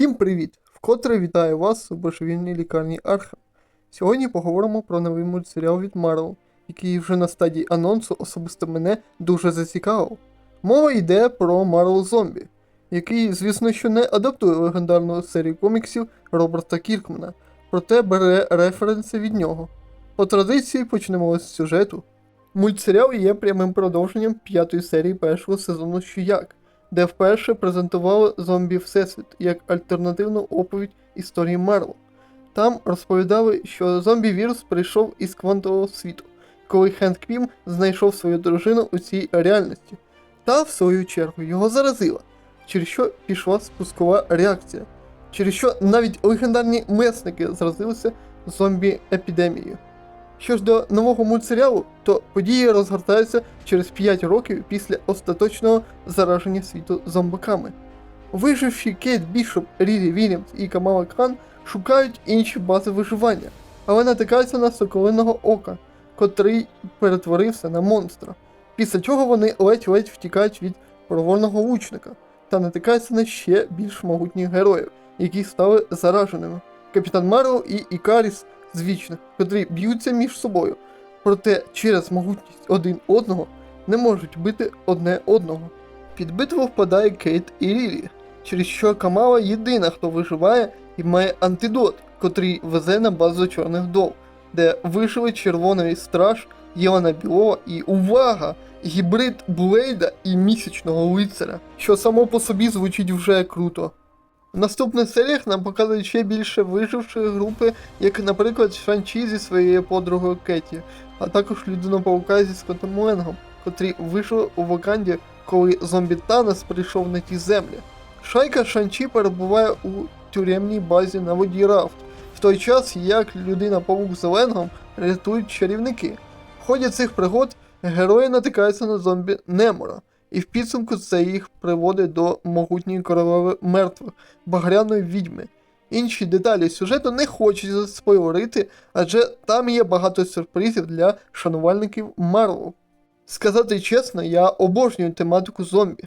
Всім привіт! Вкотре вітаю вас у божевільній лікарні Архам. Сьогодні поговоримо про новий мультсеріал від Marvel, який вже на стадії анонсу особисто мене дуже зацікавив. Мова йде про Marvel Zombie, який, звісно, що не адаптує легендарну серію коміксів Роберта Кіркмана, проте бере референси від нього. По традиції почнемо з сюжету. Мультсеріал є прямим продовженням п'ятої серії першого сезону «Що як», де вперше презентували зомбі Всесвіт як альтернативну оповідь історії Марвел. Там розповідали, що зомбі-вірус прийшов із квантового світу, коли Хенк Пім знайшов свою дружину у цій реальності, та, в свою чергу, його заразила, через що пішла спускова реакція, через що навіть легендарні месники заразилися зомбі-епідемією. Що ж до нового мультсеріалу, то події розгортаються через 5 років після остаточного зараження світу зомбаками. Виживші Кейт Бішоп, Рірі Вільямс і Камала Кхан шукають інші бази виживання, але натикаються на соколиного ока, котрий перетворився на монстра. Після чого вони ледь-ледь втікають від проворного лучника та натикаються на ще більш могутніх героїв, які стали зараженими. Капітан Марвел і Ікаріс з вічних, котрі б'ються між собою, проте через могутність один одного не можуть бити одне одного. Під битву впадає Кейт і Рірі, через що Камала єдина, хто виживає і має антидот, котрий везе на базу чорних дов, де вижили червоний страж Єлена Білова і увага! Гібрид Блейда і місячного лицаря, що само по собі звучить вже круто. В наступних серіях нам показують ще більше вижившої групи, як, наприклад, Шанчі зі своєю подругою Кеті, а також людина-паука зі Скоттом Ленгом, котрі вийшли у Ваканді, коли зомбі Танос прийшов на ті землі. Шайка Шанчі перебуває у тюремній базі на воді Рафт, в той час як людина-павук з Ленгом рятують чарівники. В ході цих пригод герої натикаються на зомбі Немора, і в підсумку це їх приводить до могутньої королеви мертвих, багряної відьми. Інші деталі сюжету не хочуть заспойлерити, адже там є багато сюрпризів для шанувальників Марвел. Сказати чесно, я обожнюю тематику зомбі.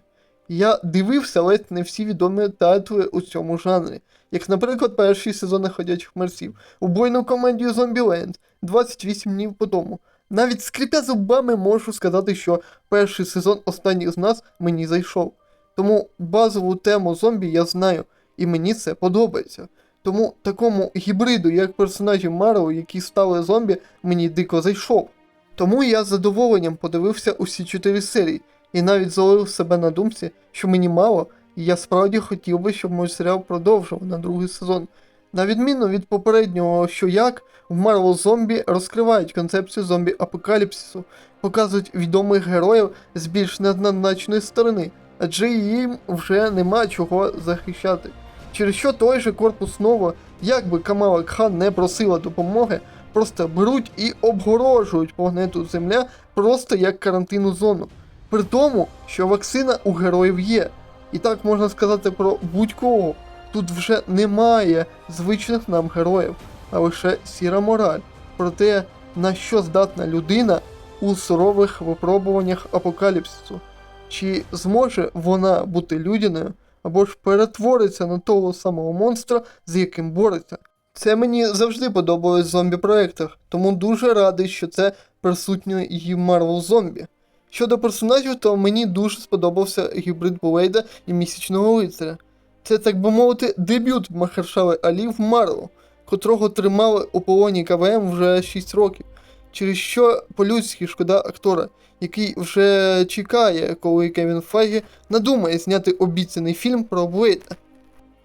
Я дивився ледь не всі відомі тайтли у цьому жанрі, як, наприклад, перші сезони ходячих мерсів, убойну комедію Зомбіленд 28 днів по тому. Навіть скрипя зубами можу сказати, що перший сезон останніх з нас мені зайшов. Тому базову тему зомбі я знаю, і мені це подобається. Тому такому гібриду, як персонажі Марвел, які стали зомбі, мені дико зайшов. Тому я з задоволенням подивився усі чотири серії, і навіть зловив себе на думці, що мені мало, і я справді хотів би, щоб мой серіал продовжив на другий сезон. На відміну від попереднього, що як, в Marvel Zombie розкривають концепцію зомбі-апокаліпсису, показують відомих героїв з більш неоднозначної сторони, адже їм вже нема чого захищати. Через що той же корпус Нова, як би Камала Кхан не просила допомоги, просто беруть і обгорожують планету Земля просто як карантинну зону. При тому, що вакцина у героїв є. І так можна сказати про будь-кого. Тут вже немає звичних нам героїв, а лише сіра мораль про те, на що здатна людина у сурових випробуваннях апокаліпсису. Чи зможе вона бути людяною, або ж перетвориться на того самого монстра, з яким бореться. Це мені завжди подобалось в зомбі-проєктах, тому дуже радий, що це присутньо і Marvel Zombie. Щодо персонажів, то мені дуже сподобався гібрид Блейда і місячного лицаря. Це, так би мовити, дебют Махершали Алі в Марвел, котрого тримали у полоні КВМ вже 6 років, через що по-людськи шкода актора, який вже чекає, коли Кевін Файгі надумає зняти обіцяний фільм про Блейда.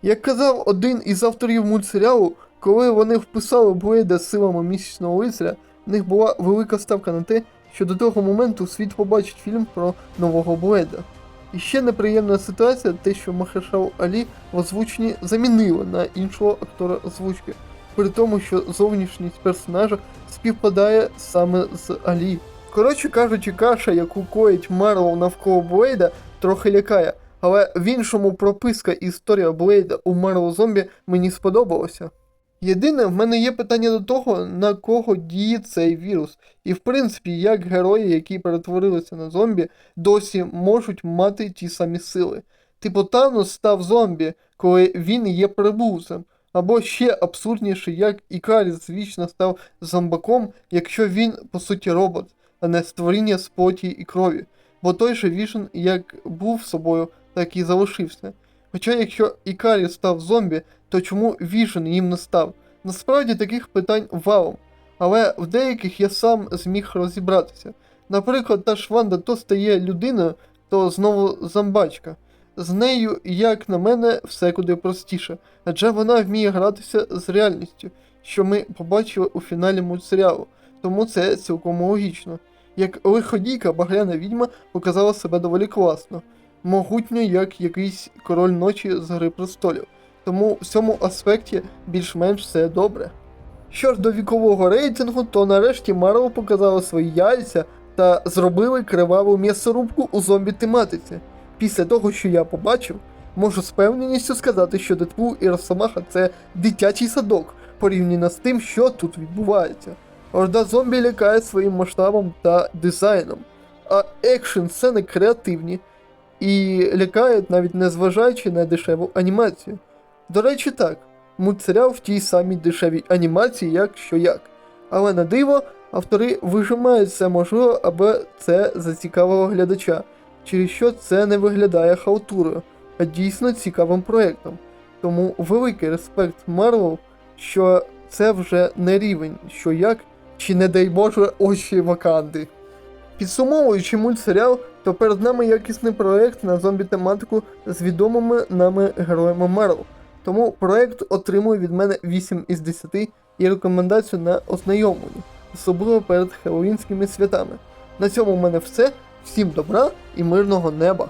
Як казав один із авторів мультсеріалу, коли вони вписали Блейда з силами місячного лицаря, в них була велика ставка на те, що до того моменту світ побачить фільм про нового Блейда. І ще неприємна ситуація те, що Махашал Алі в озвученні замінили на іншого актора озвучки, при тому, що зовнішність персонажа співпадає саме з Алі. Коротше кажучи, каша, яку коїть Марвел навколо Блейда, трохи лякає, але в іншому прописка історія Блейда у Marvel Zombie мені сподобалося. Єдине, в мене є питання до того, на кого діє цей вірус, і в принципі, як герої, які перетворилися на зомбі, досі можуть мати ті самі сили. Типу Танос став зомбі, коли він є прибульцем. Або ще абсурдніше, як Ікаріс звічно став зомбаком, якщо він, по суті, робот, а не створіння з і крові. Бо той же Вішен як був собою, так і залишився. Хоча якщо Ікаріс став зомбі, то чому Вішен їм не став? Насправді таких питань валом, але в деяких я сам зміг розібратися. Наприклад, та ж Ванда то стає людиною, то знову зомбачка. З нею, як на мене, все куди простіше, адже вона вміє гратися з реальністю, що ми побачили у фіналі мультсеріалу, тому це цілком логічно. Як лиходійка багряна відьма показала себе доволі класно, могутньо, як якийсь король ночі з Гри престолів. Тому в цьому аспекті більш-менш все добре. Що ж до вікового рейтингу, то нарешті Марвел показали свої яйця та зробили криваву м'ясорубку у зомбі тематиці. Після того, що я побачив, можу з певненістю сказати, що Дедпул і Росомаха це дитячий садок порівняно з тим, що тут відбувається. Орда зомбі лякає своїм масштабом та дизайном, а екшн сцени креативні і лякають навіть незважаючи на дешеву анімацію. До речі, так, мультсеріал в тій самій дешевій анімації, як що як. Але на диво, автори вижимають все можливе, аби це зацікавило глядача, через що це не виглядає халтурою, а дійсно цікавим проєктом. Тому великий респект Марвел, що це вже не рівень, що як, чи не дай Боже очі Ваканди. Підсумовуючи мультсеріал, то перед нами якісний проект на зомбі-тематику з відомими нами героями Марвел. Тому проект отримує від мене 8 із 10 і рекомендацію на ознайомлення, особливо перед хеллоуінськими святами. На цьому в мене все. Всім добра і мирного неба!